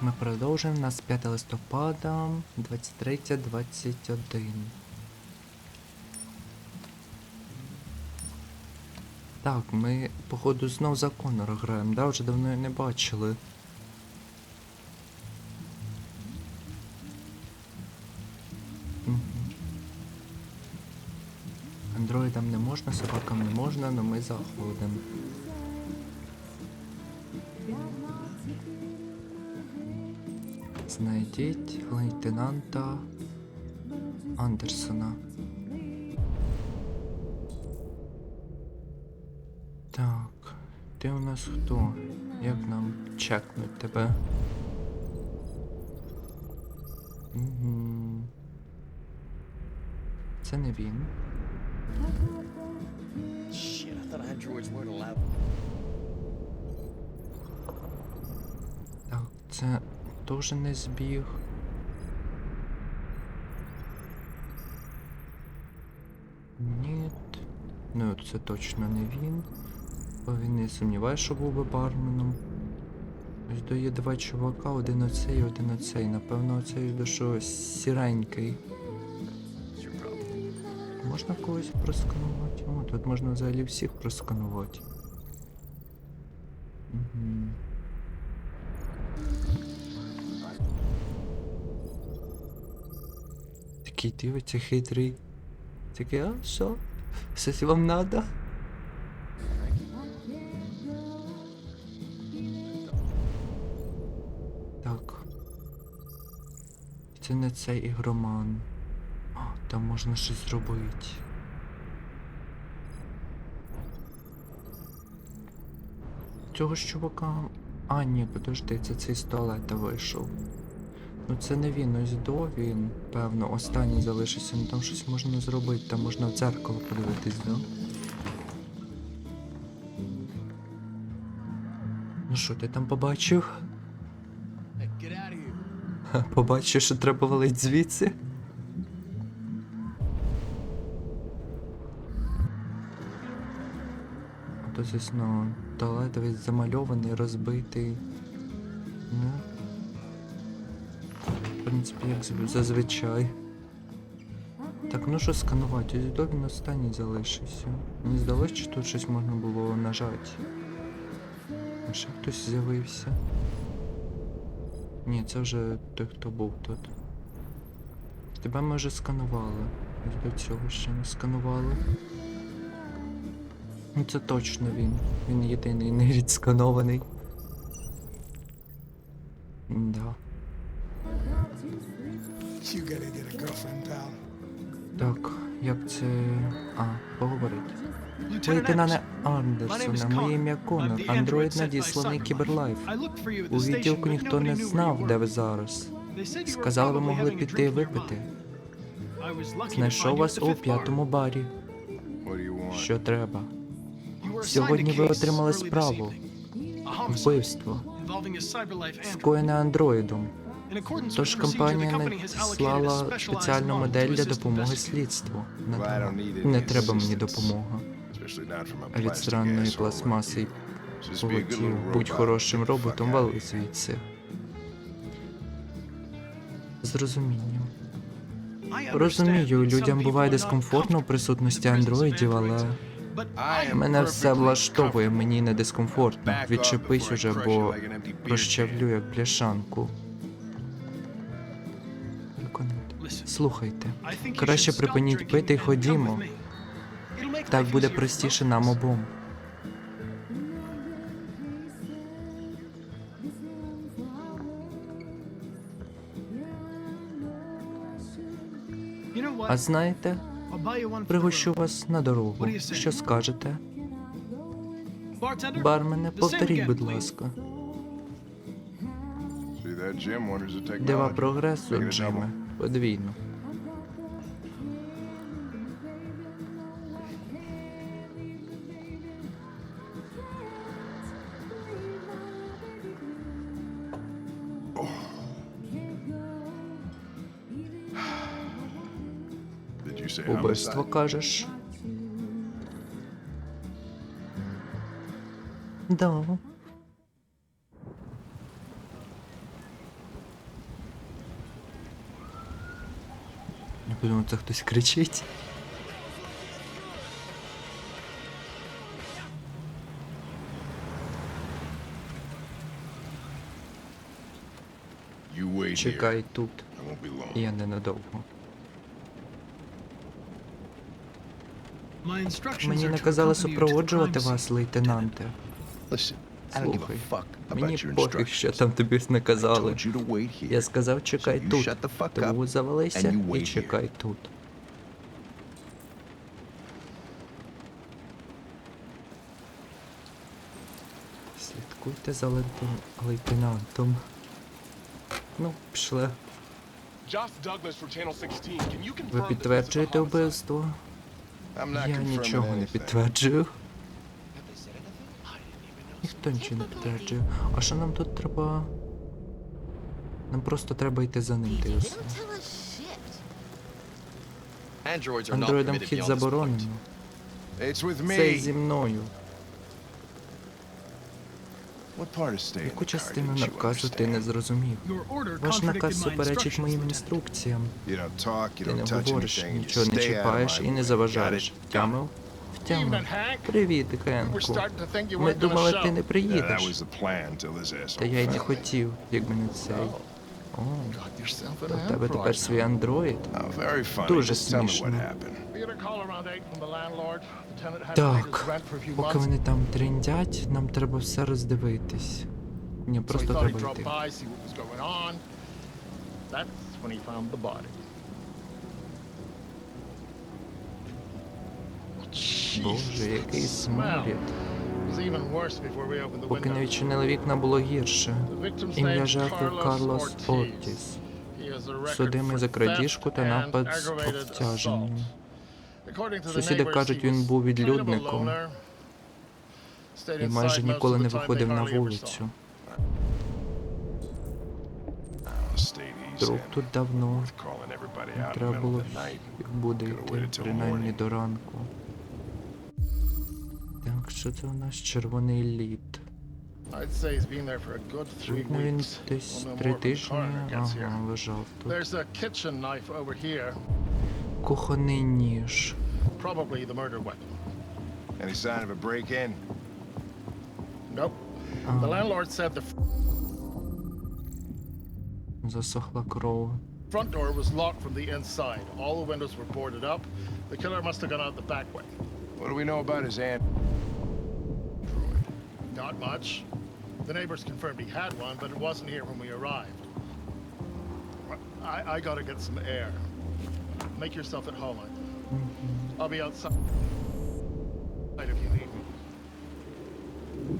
ми продовжуємо. Нас 5 листопада, 23.21. Так, ми, походу, знов за Конора граємо, да? Вже давно її не бачили. Андроїдам не можна, собакам не можна, але ми заходимо. Знайдіть лейтенанта Андерсона. Так, ти у нас хто? Як нам чекнуть тебе? Угу. Це не він. Так, це теж не збіг. Ні. Ну, це точно не він. Бо він не сумніваюся, що був би барменом. Ось до є два чувака, один оцей, один оцей. Напевно, оцей до що сіренький. Можна когось просканувати? О, тут можна взагалі всіх просканувати. Угу. Такий дивиться хитрий. Такий, а що? Щось вам надо? Так. Це не цей ігроман. А, там можна щось зробити. Цього ж чувака. А, ні, подожди, це цей з туалета вийшов. Ну це не він, ось до він, певно, останній залишився, ну там щось можна зробити, там можна в дзеркало подивитись, да? Ну що, ти там побачив? Побачив, що треба валить звідси? А то звісно, туалет весь замальований, розбитий. Ну. Принципі, як зв- зазвичай. Так, ну що сканувати? До він останній залишився. Мені здалося, що тут щось можна було нажати. А ще хтось з'явився. Ні, це вже той, хто був тут. Тебе ми вже сканували. До цього ще не сканували. Ну це точно він. Він єдиний не відсканований. Да. Так, як це. А, name is Андерсона, моє ім'я Конор, андроїд надісланий. Кіберлайф. У відділку ніхто не знав, де ви зараз. Сказали, ви могли піти випити. Знайшов вас у п'ятому барі. Що треба? Сьогодні ви отримали справу. Вбивство. Скоєне андроїдом. Тож компанія надіслала спеціальну модель для допомоги слідству. Не треба, мені допомога. Від странної пластмаси полетів. Будь хорошим роботом, вали звідси. З розумінням. Розумію, людям буває дискомфортно у присутності андроїдів, але мене все влаштовує, мені не дискомфортно. Відчепись уже, бо розчавлю як бляшанку. Слухайте, краще припиніть пити і ходімо. Так буде простіше нам обом. А знаєте, пригощу вас на дорогу. Що скажете? Бармене, повторіть, будь ласка. Дива прогресу, Джиме. Подвійно. Did you say Убивство кажеш? Да. Подумав, це хтось кричить. Чекай тут. Я ненадовго. Мені наказали супроводжувати вас, лейтенанте. Слухай, мені пофіг, що там тобі наказали. Я сказав, чекай тут. Тому завалися і чекай тут. Слідкуйте за лейтен- лейтенантом. Ну, пішли. Josh Douglas for Channel 16. Can you confirm Ви підтверджуєте вбивство? Я нічого не підтверджую. Ніхто нічого не підтверджує. А що нам тут треба? Нам просто треба йти за ним, й усе. Андроїдам вхід this заборонено. Це зі мною. Яку частину наказу ти не зрозумів? Ваш наказ суперечить моїм інструкціям. Ти не говориш, нічого не чіпаєш і не заважаєш. Втямив? Hank. Привіт, Генку. Ми думали, ти не приїдеш. Та я й не хотів, якби не цей. О, то в тебе тепер свій андроїд. Oh. Дуже смішно. happened. We got a call around 8 from the landlord. The tenant had to pay his Так, поки вони там трендять, нам треба все роздивитись. Ні, просто треба йти. That's when he found the body. Боже, який сморід. Поки не відчинили вікна, було гірше. Ім'я жертви Карлос. Ортіс. Судимий за крадіжку та напад з обтяженням. Сусіди кажуть, він був відлюдником І майже ніколи не виходив на вулицю. Oh. Друг тут давно. Треба було буде йти, принаймні до ранку. Так, що це у нас червоний лід? I'd say he's been there for a good three Тут ну, він weeks. десь Well, no три more when the тижні coroner gets here. ага, лежав тут. There's a kitchen knife over here, Кухонний ніж. probably the murder weapon. Any sign of a break-in? Nope. The Ага, landlord said the засохла кров. front door was locked from the inside. All the windows were boarded up. The killer must have gone out the back way. What do we know about his aunt? Not much. The neighbors confirmed he had one, but it wasn't here when we arrived. I, I gotta get some air. Make yourself at home. I- I'll be outside if you need me.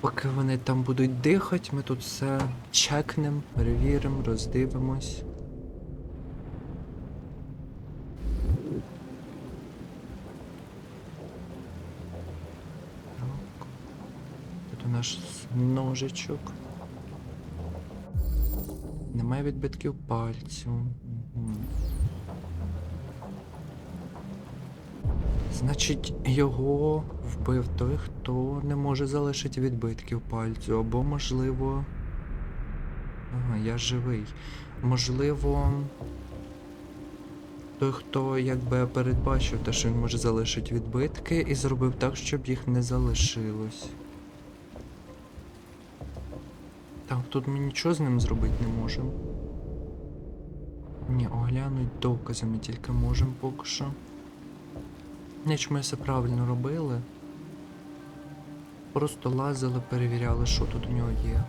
Поки вони там будуть дихати, ми тут все чекнем, перевіримо, роздивимось. Наш ножичок. Немає відбитків пальців. Мгм. Значить, його вбив той, хто не може залишити відбитків пальцю, або можливо. Ага, я живий. Можливо. Той, хто якби передбачив те, що він може залишити відбитки, і зробив так, щоб їх не залишилось. Так, тут ми нічого з ним зробити не можемо. Ні, оглянуть докази ми тільки можемо поки що. Ніч ми все правильно робили. Просто лазили, перевіряли, що тут у нього є.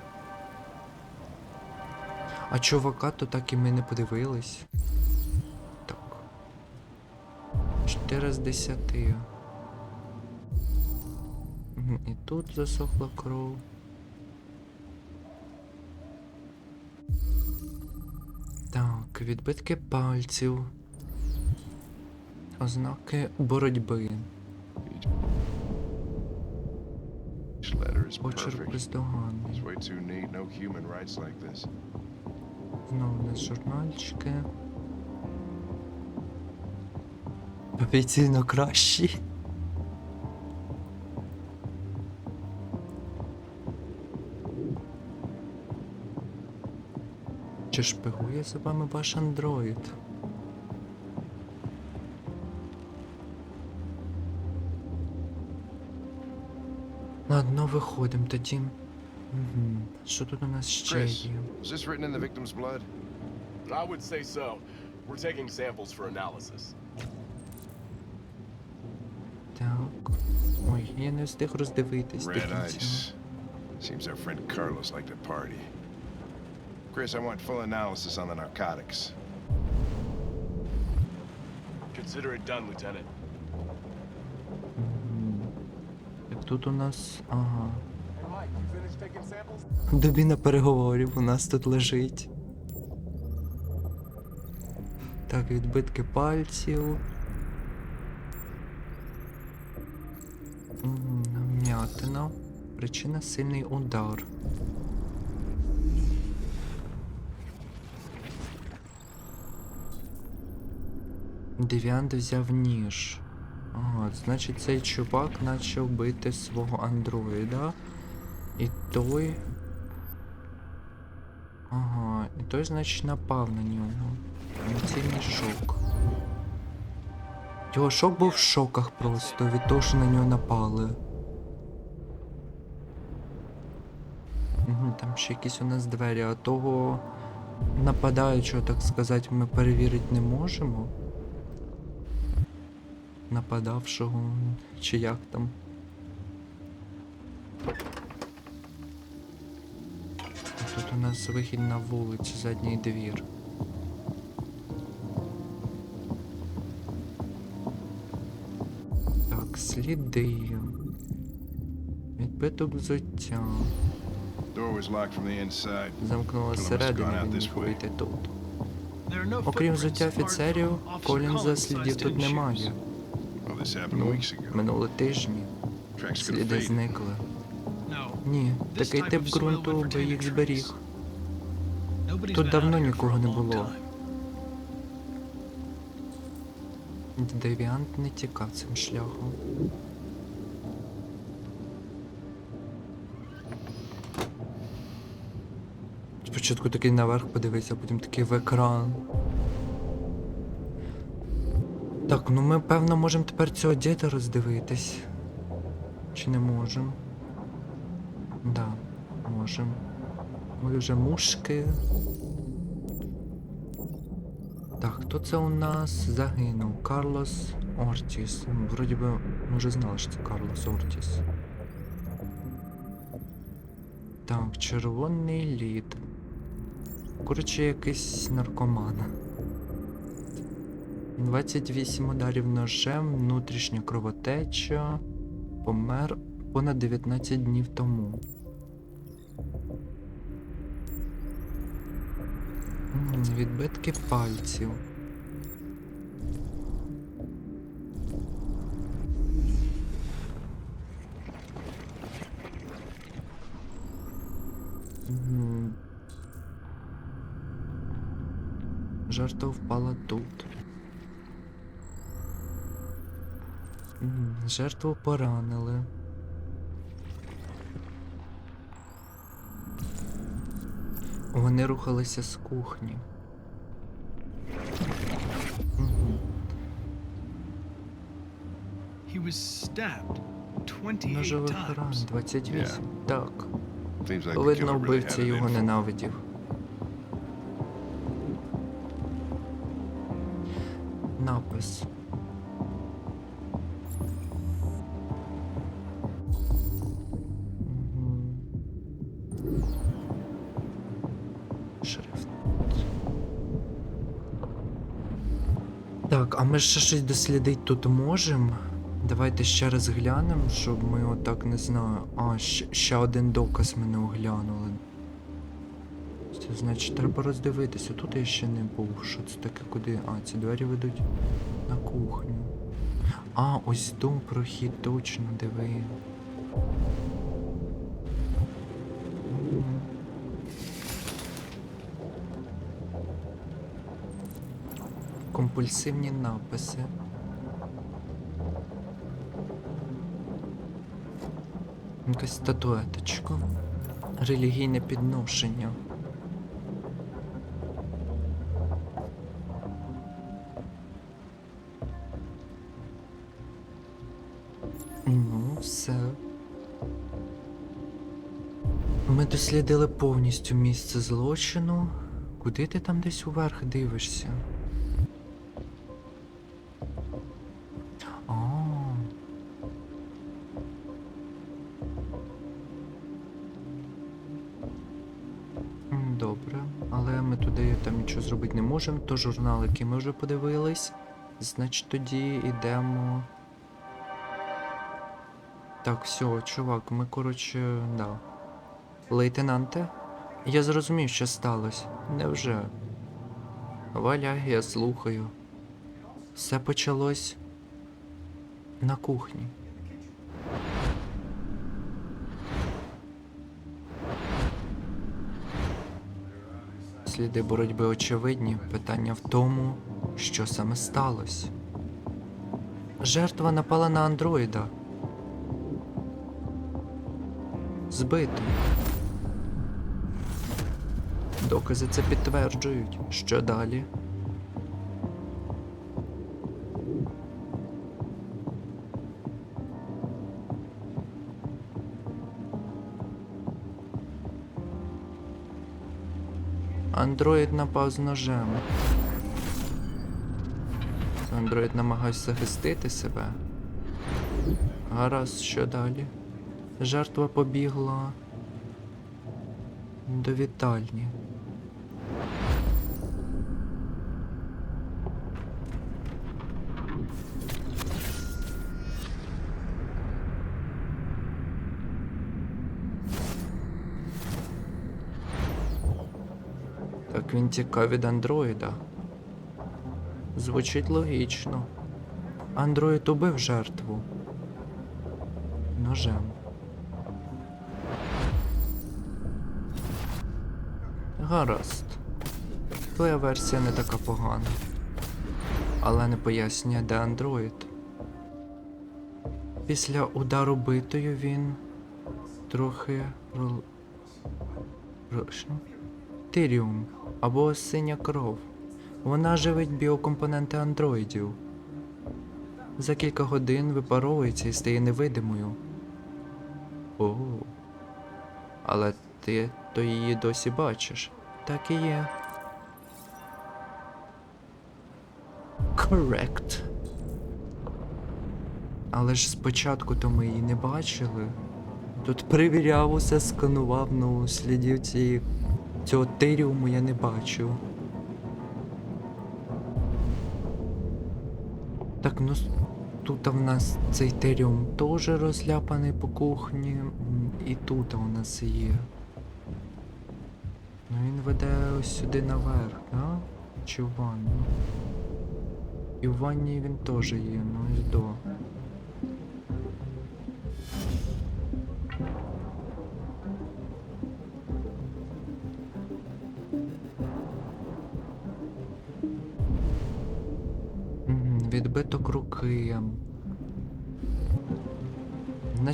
А чувака то так і ми не подивились. Так. 4 з 10. І тут засохла кров. Так, відбитки пальців. Ознаки боротьби. Perfect. бездоганний. Знову у нас журнальчики. Офіційно кращі. Чи шпигує за вами ваш андроїд? Ладно, виходимо тоді. Угу. Що тут у нас ще Chris, є? is this written in the victim's blood? I would say so. We're taking samples for analysis. Так. Ой, я не встиг роздивитись до Red кінця. ice. Seems our friend Carlos liked to party. Chris, I want full analysis on the narcotics. Consider it done, Lieutenant. Так тут у нас. Ага. Hey, Mike, you finished taking samples? Дубіна переговорів у нас тут лежить. Так, відбитки пальців. М, Вмятина. Причина сильний удар. Девіант взяв ніж. Ага, значить цей чувак почав бити свого андроїда. І той. Ага, і той, значить, напав на нього. Емоційний шок. Його шок був в шоках просто від того, що на нього напали. Там ще якісь у нас двері, а того нападаючого, так сказати, ми перевірити не можемо. Нападавшого, чи як там. Тут у нас вихід на вулицю, задній двір. Так, сліди. Відбиток взуття. Замкнула він міг вийти тут. Окрім взуття офіцерів, Колінза слідів тут немає. Ну, weeks тижні сліди зникли. Ні, такий тип ґрунту би їх зберіг. Тут давно нікого не було. Девіант не тікав цим шляхом. Спочатку такий наверх подивився, потім такий в екран. Так, ну ми певно можемо тепер цього діда роздивитись. Чи не можемо? Да, можемо. Ми вже мушки. Так, хто це у нас загинув? Карлос Ортіс. Вроді би, ми вже знали, що це Карлос Ортіс. Так, червоний лід. Коротше, якийсь наркоман. 28 ударів ножем, внутрішня кровотеча. Помер понад 19 днів тому. Відбитки пальців. Жертва впала тут. Жертву поранили. Вони рухалися з кухні. Мгм. He was stabbed 28 Ножових ран times. 28. Так. Like Видно, вбивця його ненавидів. Напис. Ще щось дослідити тут можемо? Давайте ще раз глянемо, щоб ми отак не знаю. А, ще, ще один доказ ми не оглянули. Це значить треба роздивитися. Тут я ще не був. Що це таке куди? А, ці двері ведуть на кухню. А, ось дом прохід, точно, диви. компульсивні написи. Якась статуеточка. Релігійне підношення. Ну, все. Ми дослідили повністю місце злочину. Куди ти там десь уверх дивишся? А. Добре, але ми туди там нічого зробити не можемо, то журнал, який ми вже подивились. Значить тоді йдемо. Так, все, чувак, ми коротше, да. Лейтенанте, я зрозумів, що сталося. Невже? Валяй, я слухаю. Все почалось на кухні. Сліди боротьби очевидні. Питання в тому, що саме сталося. Жертва напала на андроїда. Збитий. Докази це підтверджують. Що далі? Андроїд напав з ножем. Андроїд намагався захистити себе. Гаразд, що далі? Жертва побігла до вітальні. Він тікав від андроїда. Звучить логічно. Андроїд убив жертву. Ножем. Гаразд. Твоя версія не така погана. Але не пояснює, де андроїд. Після удару битою він трохи рол... Тиріум або синя кров. Вона живить біокомпоненти андроїдів. За кілька годин випаровується і стає невидимою. О. Але ти то її досі бачиш. Так і є. Correct. Але ж спочатку то ми її не бачили. Тут перевіряв усе, сканував, ну слідів цієї цього тиріуму я не бачив. Так, ну тут в нас цей теріум теж розляпаний по кухні. І тут у нас є. Ну він веде ось сюди наверх, да? Чи в ванну? І в ванні він теж є, ну ось до.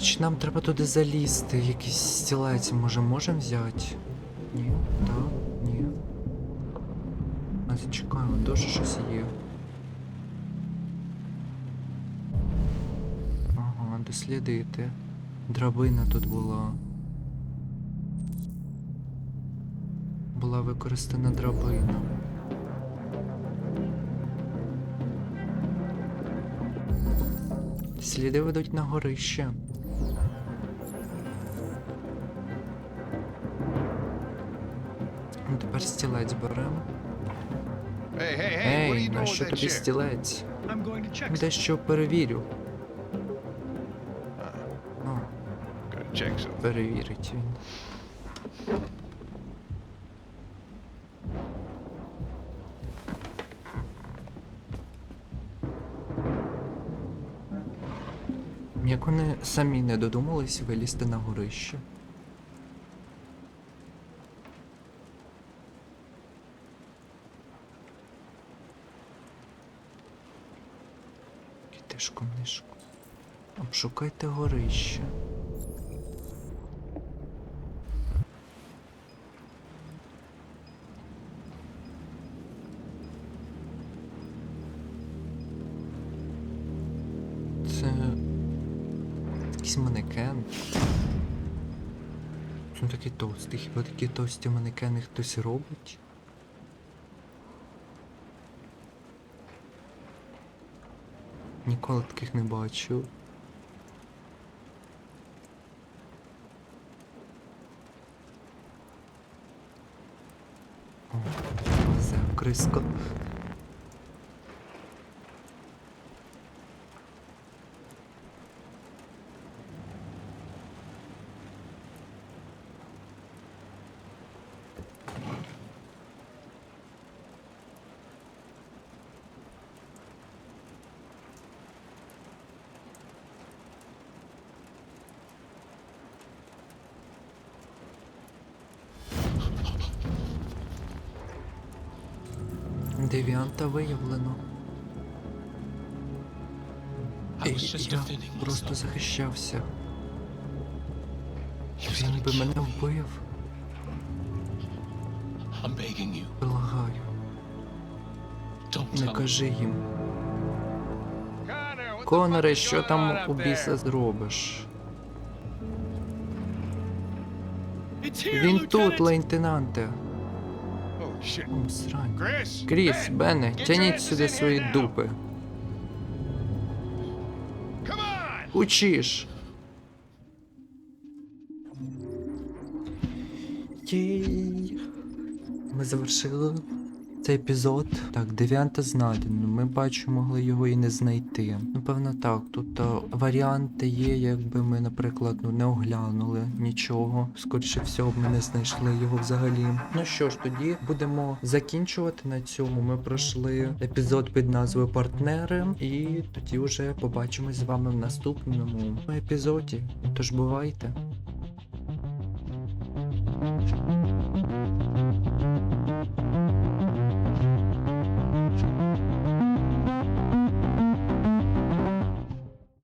Значить, нам треба туди залізти. Якийсь стілець, може, можемо взяти? Ні, так, ні. А зачекаємо, дуже щось є. Ага, дослідити. Драбина тут була. Була використана драбина. Сліди ведуть на горище. Ну, тепер стілець беремо. Ей, на що тобі стілець? Дещо перевірю. Check something. перевірить він. Як вони самі не додумались вилізти на горище. Обшукайте горище. Це якийсь манекен. Він такий товстий, хіба такі товсті манекени хтось робить? Ніколи таких не бачив. О, Все, криско. Девіанта виявлено. Was just Я просто захищався. Він би мене вбив. Благаю. Не кажи їм. Коноре, що там у біса зробиш? Він тут, лейтенанте. Срань. Кріс, Бене, тяніть сюди свої дупи. Учиш. Єй. Ми завершили цей епізод. Так, дев'янта знайдено. Ми бачу, могли його і не знайти. Напевно, так. Тут е, варіанти є, якби ми, наприклад, ну не оглянули нічого. Скоріше всього, ми не знайшли його взагалі. Ну що ж, тоді будемо закінчувати на цьому. Ми пройшли епізод під назвою Партнери, і тоді вже побачимось з вами в наступному епізоді. Тож бувайте.